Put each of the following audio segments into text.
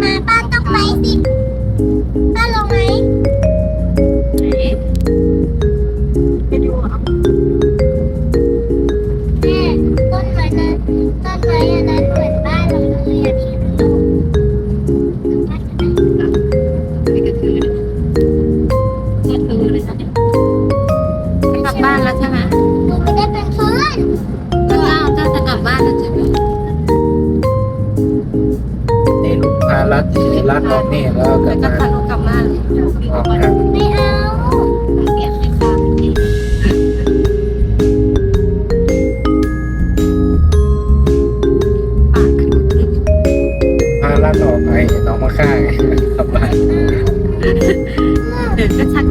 ไม่ได้มาป้าต้องไปสิป้าลงไหม มารัดรัดออกนี่แล้วกแล้ลัวบก็มาพาลูกกลับบ้าเลยออกทางไม่เอาเปียกให้ข้ามากขึ้นขึ้นพารัดออกไปน้องมาฆ่าไงกลับบ้านชัก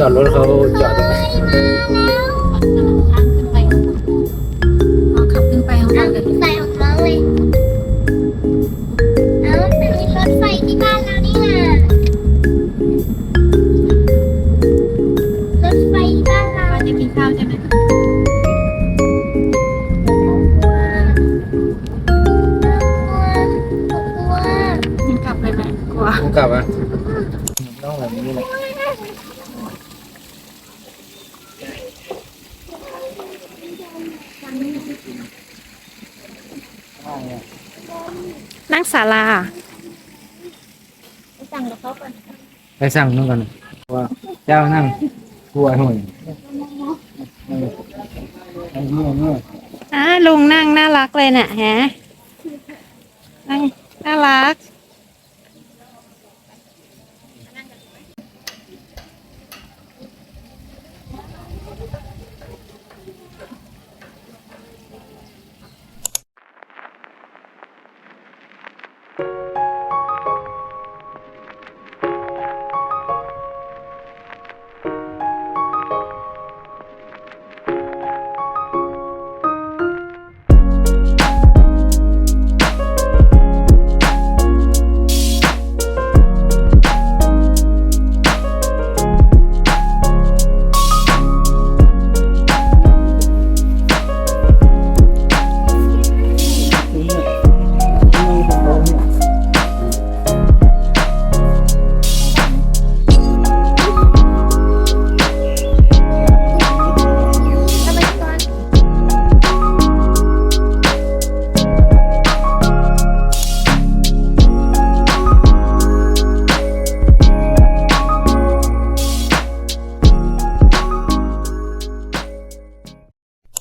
นะรถไฟที่บ้านเราจะกินข้าวใช่ไหมกินกลับเลยไหมกลัวกลับอะน้องแบบนี้เลย ศาลาสั่งกับเขาก่อนไปสั่งนู่นกันว่าเจ้านั่งกลัวหน่อยเออไอ้เนี่ยเนี่ยอ่าลุงนั่งน่ารักเลยเนี่ยฮะนั่งน่ารัก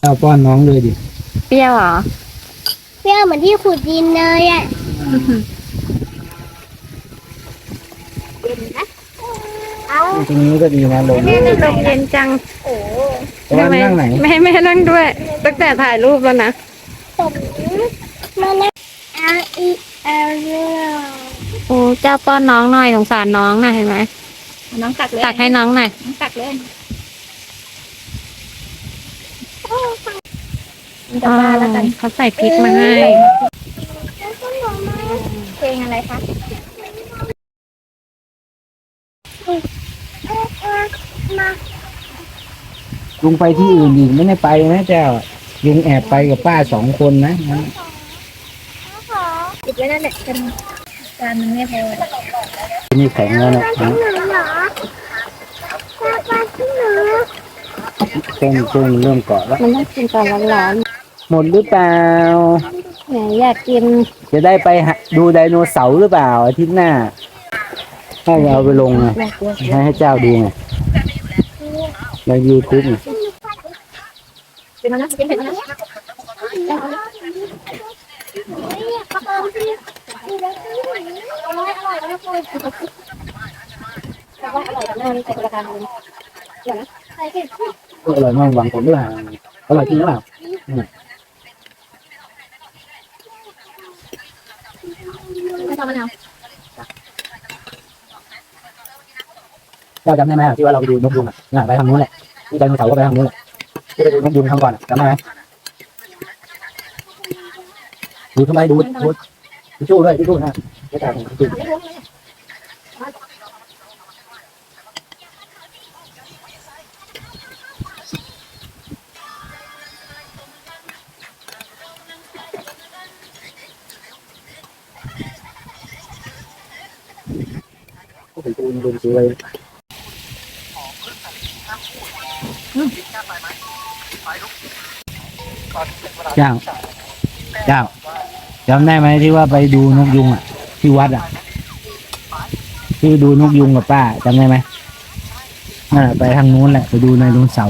เอาป้อนน้องเลยดิ เปรี้ยวเหรอ เปรี้ยวเหมือนที่ขุดดินเลยอะเอาตรงนี้ก็ดีนะลงแม่ลมเย็นจังโอ้แต่ว่านั่งไหนไม่ให้แม่นั่งด้วย ตั้งแต่ถ่ายรูปแล้วนะผมมาแล้วเอาอีเอาเรื่องโอ้เจ้าป้อนน้องหน่อยสงสารน้องนะเห็นไหมน้องตักเลยตักให้น้องหน่อยน้องตักเลย อ๋อเขาใส่พริกมาให้ เพลงอะไรคะมาลุงไปที่อื่นอีกไม่ได้ไปนะเจ้าลุงแอบไปกับป้าสองคนนะขอติดไว้นั่นแหละกันจานนึงไม่พอนี่แข็งแล้วนะ หนูเหรอปลาที่หนู เส้นเส้นเริ่มเกาะแล้ว มันต้องกินตอนร้อนหมดหรือเปล่า ๆแหมอยากกินจะได้ไปหาดูไดโนเสาร์หรือเปล่าอาทิตย์หน้าให้เอาไปลงไงอยากกินให้ให้เจ้าดูไงในยูทูบไงกินแล้วนะกินเผ็ดนะปลาที่อร่อยอร่อยแล้วคุยแต่ว่าอร่อยกว่าหน้านี่ใส่กระดานเลยใส่เผ็ดอร่อยมากหวังผลหรือเปล่าอร่อยจริงหรือเปล่าไม่ทำมะนาวเจ้าจำได้ไหมที่ว่าเราไปดูนกยุงอะน่ะไปทางนู้นแหละที่ไดโนเสาร์ก็ไปทางนู้นแหละที่ไปดูนกยุงทางก่อนอะจำได้ไหมดูทำไมดูดูดูชู้ด้วยดูชู้นะไม่ต่างกันดู ป็นตูดูสวยเจ้าเจ้าจำได้ไหมที่ว่าไปดูนกยุงอะ ที่วัดอะ ที่ดูนกยุงกับป้าจำได้ไหมนั่นแหละไปทางนู้นแหละไปดูในดวงเสา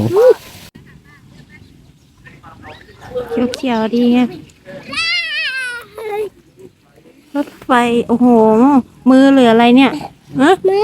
เขียวๆดีไงรถไฟ โอ้โห มือเหลืออะไรเนี่ย ฮะมื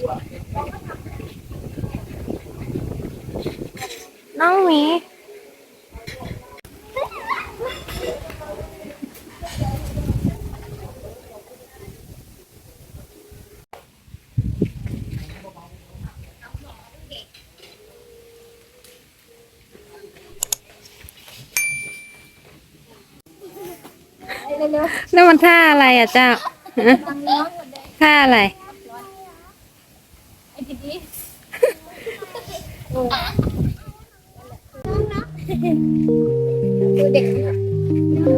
น้องหมีเร็วแล้วมันท่าอะไรอะเจ้าฮะๆตังน้องหมดเลยท่าอะไร ไอ้พี่ดีดู